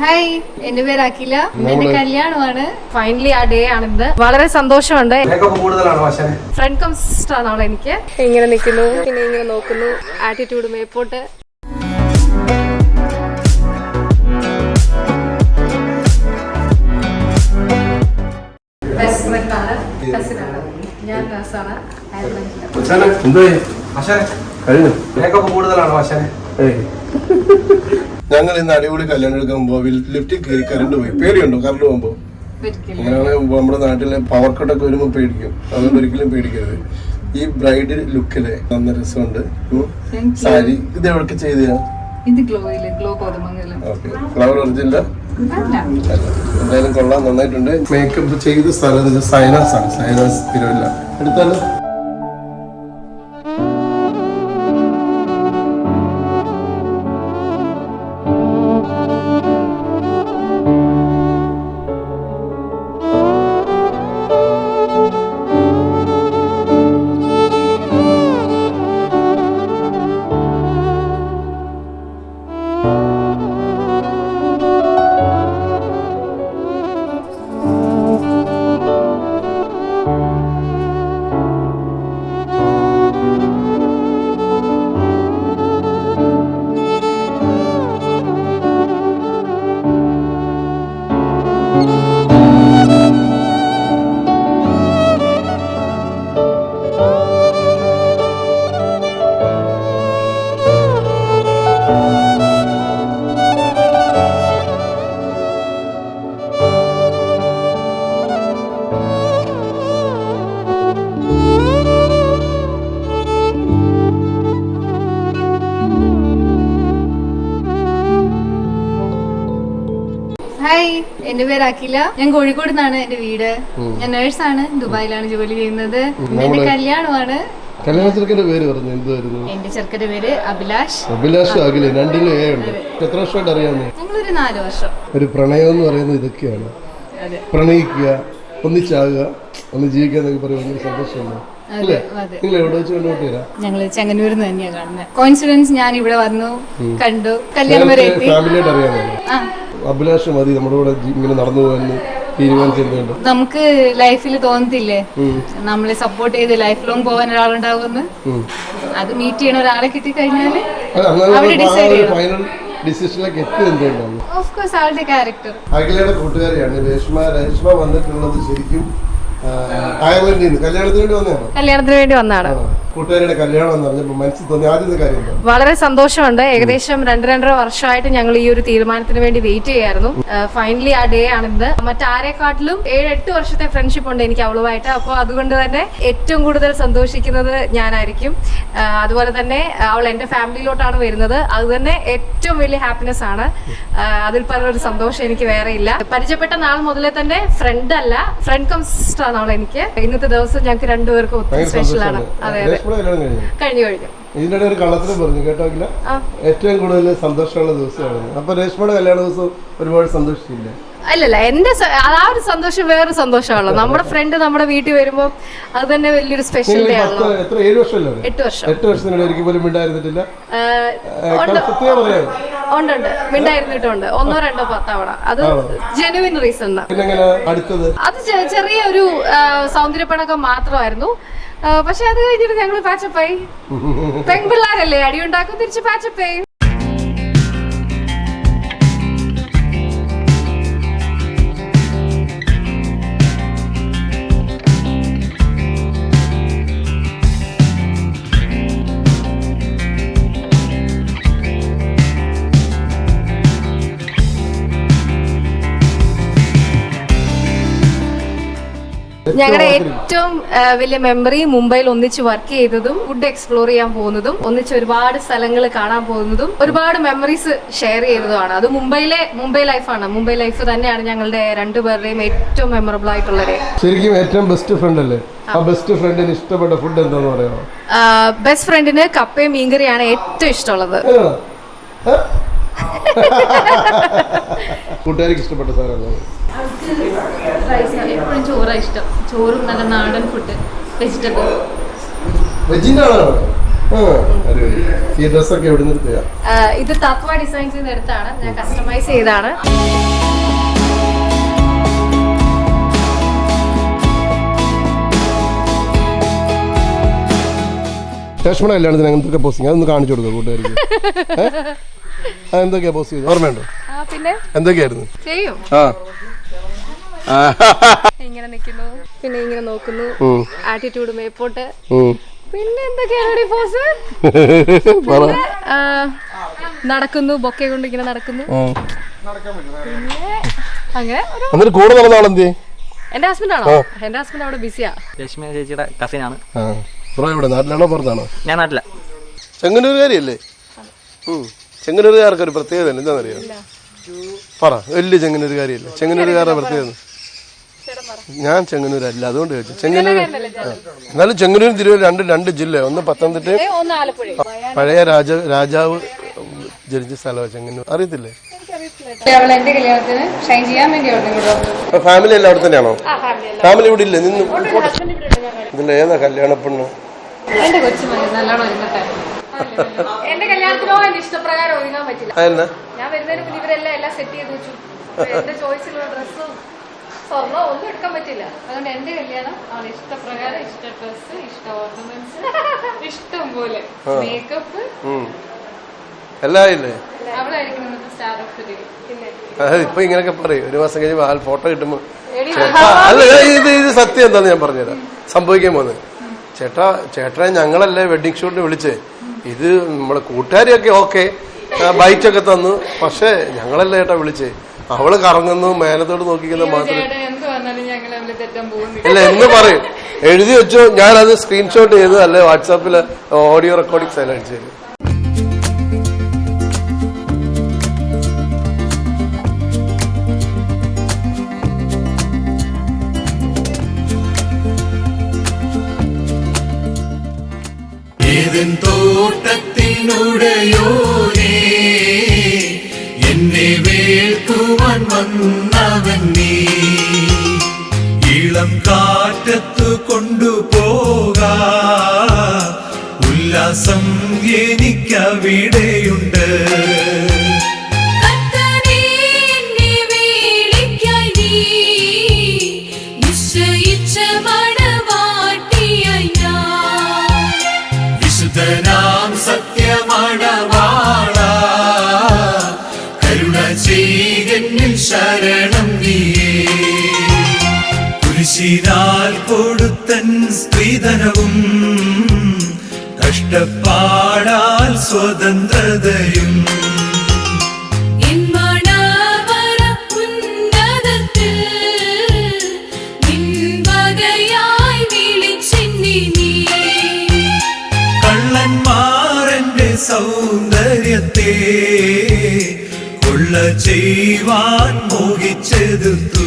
Hi എന്റെ പേര് അഖില. എന്റെ കല്യാണമാണ്. ഫൈനലി ആ ഡേ ആണിത് വളരെ സന്തോഷമുണ്ട്. ഫ്രണ്ട് കം സിസ്റ്റർ ആണ് അവൾ എനിക്ക്. ഇങ്ങനെ നിൽക്കുന്നു പിന്നെ ഇങ്ങനെ നോക്കുന്നു ആറ്റിറ്റ്യൂഡ് മേപ്പോട്ട്. ബെസ്റ്റ് ഫ്രണ്ട് ആണ്. ആണ്. ഞാൻ നഴ്സാണ് കഴിഞ്ഞു. കൂടുതലാണ് ഞങ്ങൾ ഇന്ന് അടിപൊളി കല്യാണം എടുക്കാൻ പോകുമ്പോൾ ലിഫ്റ്റിൽ കയറി കറണ്ട് പോയി. പേടിയുണ്ടോ? കറണ്ട് പോകുമ്പോൾ അങ്ങനെയാണ് നമ്മുടെ നാട്ടിലെ പവർ കട്ടൊക്കെ വരുമ്പോൾ പേടിക്കും. അതുകൊണ്ട് ഒരിക്കലും പേടിക്കരുത്. ഈ ബ്രൈഡ് ലുക്കിൽ നല്ല രസമുണ്ട്. സാരി ഇത് എവിടെ ചെയ്ത? ഫ്ലവർ അല്ല എന്തായാലും കൊള്ളാം. നന്നായിട്ടുണ്ട്. മേക്കപ്പ് ചെയ്ത സ്ഥലം സൈനാസ് ആണ്. സൈനാസ് തിരുവല്ല. എടുത്താലോ? ഹായ്. എന്റെ പേര് അഖില. ഞാൻ കോഴിക്കോട് നിന്നാണ് എന്റെ വീട് ഞാൻ നേഴ്സാണ് ദുബായിലാണ് ജോലി ചെയ്യുന്നത്. എന്റെ കല്യാണമാണ്. കല്യാണത്തിനൊക്കെ പേര് പറഞ്ഞു? എന്തായിരുന്നു എന്റെ ചെറുക്കന്റെ പേര് അഭിലാഷ്. അഭിലാഷ് അഖില രണ്ടിലും ഏ ഉണ്ട്. എത്ര വർഷമായിട്ട് അറിയാമോ ഞങ്ങളൊരു നാല് വർഷം. ഒരു പ്രണയം എന്ന് പറയുന്നത് ഇതൊക്കെയാണ്. പ്രണയിക്കുക ഒന്നിച്ചാകുക ഒന്ന് ജീവിക്കുക എന്നൊക്കെ പറയുമ്പോൾ സന്തോഷമാണ് ഞങ്ങൾ ചെങ്ങന്നൂരിൽ തന്നെയാണ് കാണുന്നത് കോയിൻസിഡൻസ് ഞാൻ ഇവിടെ വന്നു കണ്ടു. കല്യാണം വരെ എത്തി. ആ. അഭിലാഷ് മതി നമ്മുടെ കൂടെ ഇങ്ങനെ നടന്നു പോകാൻ തീരുമാനിച്ചെന്തുകൊണ്ട് നമുക്ക് ലൈഫിൽ തോന്നത്തില്ലേ? നമ്മളെ സപ്പോർട്ട് ചെയ്ത് ലൈഫ് ലോങ് പോകാൻ ഒരാളുണ്ടാവുമെന്ന്. അത് മീറ്റ് ചെയ്യണ ഒരാളെ കിട്ടിക്കഴിഞ്ഞാൽ അവിടെ decide ചെയ്യണം. ഫൈനൽ ഡിസിഷനിലേക്ക് എത്തിയത് എന്തുകൊണ്ടാണ്? ഓഫ് കോഴ്സ് ആളുടെ ക്യാരക്ടർ അഖിലയുടെ കൂട്ടുകാരിയാണ്. രേഷ്മ രേഷ്മ വന്നിട്ടുള്ളത് ശരിക്കും അയർലൻഡിൽ നിന്ന്. കല്യാണത്തിന് വേണ്ടി വന്നതാണ്? കല്യാണത്തിന് വേണ്ടി വന്നതാണ്? കൂട്ടുകാരിയുടെ കല്യാണം എന്ന് പറഞ്ഞപ്പോൾ മനസ്സിൽ തോന്നിയ ആദ്യത്തെ കാര്യം എന്താ? വളരെ സന്തോഷമുണ്ട്. ഏകദേശം രണ്ട് രണ്ടര വർഷമായിട്ട് ഞങ്ങൾ ഈ ഒരു തീരുമാനത്തിന് വേണ്ടി വെയിറ്റ് ചെയ്യായിരുന്നു. ഫൈനലി ആ ഡേ ആണിത് മറ്റാരെക്കാട്ടിലും ഏഴ് എട്ട് വർഷത്തെ ഫ്രണ്ട്ഷിപ്പ് ഉണ്ട് എനിക്ക് അവളുമായിട്ട്. അപ്പോൾ അതുകൊണ്ട് തന്നെ ഏറ്റവും കൂടുതൽ സന്തോഷിക്കുന്നത് ഞാനായിരിക്കും. ആ, അതുപോലെ തന്നെ അവൾ എന്റെ ഫാമിലിയിലോട്ടാണ് വരുന്നത്. അത് തന്നെ ഏറ്റവും വലിയ ഹാപ്പിനെസ് ആണ്. ആ, അതിൽ പറഞ്ഞൊരു സന്തോഷം എനിക്ക് വേറെ ഇല്ല. പരിചയപ്പെട്ട നാൾ മുതലേ തന്നെ ഫ്രണ്ട് അല്ല. ഫ്രണ്ട് കം സിസ്റ്റർ ആണ് അവൾ എനിക്ക്. ഇന്നത്തെ ദിവസം ഞങ്ങൾക്ക് രണ്ടുപേർക്കും ഒത്തിരി സ്പെഷ്യൽ ആണ്. സന്തോഷമാണ്. അതെ അതെ. രേഷ്മയുടെ കല്യാണം കഴിഞ്ഞു? കഴിഞ്ഞു കഴിഞ്ഞു. ഇതിനിടെ ഒരു കള്ളത്തിന് പറഞ്ഞു കേട്ടോ അഖില ഏറ്റവും കൂടുതൽ സന്തോഷമുള്ള ദിവസമാണ്. അപ്പൊ രേഷ്മയുടെ കല്യാണ ദിവസം ഒരുപാട് സന്തോഷിച്ചില്ല? അല്ലല്ല എന്റെ ആ ഒരു സന്തോഷം വേറെ സന്തോഷമാണല്ലോ. നമ്മുടെ ഫ്രണ്ട് നമ്മുടെ വീട്ടിൽ വരുമ്പോൾ അത് തന്നെ വലിയൊരു സ്പെഷ്യൽ ഡേ ആണല്ലോ. എത്ര ഏഴ് വർഷമല്ലോ എട്ട് വർഷം. എട്ട് വർഷത്തിനിടെ ഒരിക്കൽ പോലും മിണ്ടായിരുന്നിട്ടില്ല? ഉണ്ട്. ഉണ്ട് മിണ്ടായിരുന്നിട്ടുണ്ട്. ഒന്നോ രണ്ടോ പത്തവണ. അത് ജെനുവിൻ റീസൺ അടുത്തത്? അത് ചെറിയ ചെറിയൊരു ആഹ്, സൗന്ദര്യപ്പണക്കം മാത്രമായിരുന്നു. പക്ഷെ അത് കഴിഞ്ഞിട്ട് ഞങ്ങൾ പാച്ചപ്പായി പെൺപിള്ളാരല്ലേ? അടിയുണ്ടാക്കും തിരിച്ച് പാച്ചപ്പായി ഞങ്ങളുടെ ഏറ്റവും വലിയ മെമ്മറി മുംബൈയിൽ ഒന്നിച്ച് വർക്ക് ചെയ്തതും ഫുഡ് എക്സ്പ്ലോർ ചെയ്യാൻ പോകുന്നതും ഒന്നിച്ച് ഒരുപാട് സ്ഥലങ്ങൾ കാണാൻ പോകുന്നതും ഒരുപാട് മെമ്മറീസ് ഷെയർ ചെയ്തതുമാണ്. അത് മുംബൈയിലെ മുംബൈ ലൈഫാണ് മുംബൈ ലൈഫ് തന്നെയാണ് ഞങ്ങളുടെ രണ്ടുപേരുടെയും ഏറ്റവും മെമ്മറബിൾ ആയിട്ടുള്ളത് ശരിക്കും ഏറ്റവും ബെസ്റ്റ് ഫ്രണ്ട് അല്ലേ? ആ. ബെസ്റ്റ് ഫ്രണ്ടിന് ഇഷ്ടപ്പെട്ട ഫുഡ് എന്താന്ന് പറയാമോ? ബെസ്റ്റ് ഫ്രണ്ടിന് കപ്പയും മീൻകറിയാണ് ഏറ്റവും ഇഷ്ടമുള്ളത്? കൂട്ടുകാർക്ക് ഇഷ്ടപ്പെട്ട സാധനം? എപ്പോഴും ചോറാണ് ഇഷ്ടം. ചോറും നല്ല നാടൻ ഫുഡ് വെജിറ്റബിൾ വെജിന്റെ ആളാണോ. ഈ ഡ്രസ്സൊക്കെ എവിടെ നിന്ന് ഇത് തത്വ ഡിസൈൻസ് എടുത്താണ്. ഞാൻ കസ്റ്റമൈസ് ചെയ്താണ് ലക്ഷ്മണ കല്യാണത്തിന് അങ്ങനത്തെ പോസ്റ്റിംഗ് അതൊന്ന് കാണിച്ചു കൊടുക്കുക കൂട്ടുകാർക്ക് എന്തൊക്കെയാ പോസ്റ്റ് ചെയ്ത്? ഓർമ്മയുണ്ടോ? പിന്നെ? എന്തൊക്കെയായിരുന്നു? ചെയ്യും. ആ. ആ. ഇങ്ങനെ നിൽക്കുന്നു പിന്നെ ഇങ്ങനെ നോക്കുന്നു. ആറ്റിറ്റ്യൂഡ് മേപ്പോട്ട്. പിന്നെ എന്തൊക്കെയാണ് പോസ് നടക്കുന്നു ബൊക്കെ കൊണ്ട് ഇങ്ങനെ നടക്കുന്നു. അങ്ങനെ എന്റെ ഹസ്ബൻഡ് ആണോ? എന്റെ ഹസ്ബൻഡ് അവിടെ ബിസിയാ രശ്മി ചേച്ചിയുടെ കസിൻ ആണ്. നാട്ടിലാണോ പുറത്താണോ? ഞാൻ നാട്ടില. ചെങ്ങന്നൂരുകാരിയല്ലേ ഉം. ചെങ്ങന്നൂരുകാർക്ക് ഒരു പ്രത്യേകത ഉണ്ട് എന്താണെന്നറിയോ? പറ. വലിയ ചെങ്ങന്നൂരുകാരിയല്ലേ. ചെങ്ങന്നൂരുകാരുടെ പ്രത്യേകത. ഞാൻ ചെങ്ങന്നൂരല്ല അതുകൊണ്ട് ചോദിച്ചു. ചെങ്ങന്നൂർ. എന്നാലും ചെങ്ങന്നൂരും തിരുവല്ല രണ്ട് രണ്ട് ജില്ല. ഒന്ന് പത്തനംതിട്ട പഴയ രാജ രാജാവ് ജനിച്ച സ്ഥലമാണ് ചെങ്ങന്നൂർ. അറിയത്തില്ലേ? ഫാമിലി എല്ലാം അവിടെ തന്നെയാണോ? ഫാമിലി ഇവിടെ ഇല്ലേ? നിന്ന് ഇതിൽ ഏതാ കല്യാണ പെണ്ണ്? എന്റെ കല്യാണത്തിനോ എന്റെ ഇഷ്ടപ്രകാരം ഒരുങ്ങാൻ പറ്റില്ല. ഞാൻ വരുന്നതിന് മുന്നേ ഇവരെല്ലാം എല്ലാം സെറ്റ് ചെയ്ത് വെച്ചു. എന്റെ ചോയ്സിലുള്ള ഡ്രസ്സും സ്വർണം ഒന്നും എടുക്കാൻ പറ്റില്ല. അതുകൊണ്ട് എന്റെ കല്യാണം അവളെ ഇഷ്ടപ്രകാരം ഇഷ്ട ഡ്രസ്സ് ഇഷ്ട ഓർണമെന്റ്സ് ഇഷ്ടം പോലെ. മേക്കപ്പ് ഉം. എല്ലാം ഇല്ലേ അവളായിരിക്കും സ്റ്റാർ ഓഫ് ദി പിന്നെ. അതായത് ഇപ്പൊ ഇങ്ങനൊക്കെ പറയും. ഒരു മാസം കഴിഞ്ഞ് ആ ഫോട്ടോ കിട്ടുമ്പോ അല്ല ഇത് ഇത് സത്യം എന്താന്ന് ഞാൻ പറഞ്ഞുതരാം. സംഭവിക്കാൻ പോകുന്നത് ചേട്ടാ ചേട്ടനെ ഞങ്ങളല്ലേ വെഡിങ് ഷൂട്ടിന് വിളിച്ചേ. ഇത് നമ്മളെ കൂട്ടുകാരിയൊക്കെ ഓക്കെ ബൈക്കൊക്കെ തന്നു. പക്ഷേ ഞങ്ങളല്ലേ ചേട്ടാ വിളിച്ചേ. അവൾ കറങ്ങുന്നു മേലത്തോട് നോക്കിക്കുന്ന മാത്രം. ഇല്ല എന്ന് പറയും. എഴുതി വെച്ചോ ഞാനത് സ്ക്രീൻഷോട്ട് ചെയ്ത് അല്ലെ വാട്സാപ്പിൽ ഓഡിയോ റെക്കോർഡിംഗ് സൈലൻസ് അടിച്ചു ഏതൻ തോട്ടത്തിനുടയോനേ എന്നെ വേൾക്കുവാൻ വന്നവൻ നീ. ഇളം കാറ്റത്തു കൊണ്ടുപോകാ ഉല്ലാസം എനിക്കവിടെയുണ്ട്. കരുണ ശരണം നീയേ. കുരിശിനാൽ കൊടുത്തൻ സ്ത്രീധനവും കഷ്ടപ്പാടാൽ സ്വതന്ത്രതയും. സൗന്ദര്യത്തെ കൊള്ള ചെയ്യുവാൻ മോഹിച്ചെടുത്തു.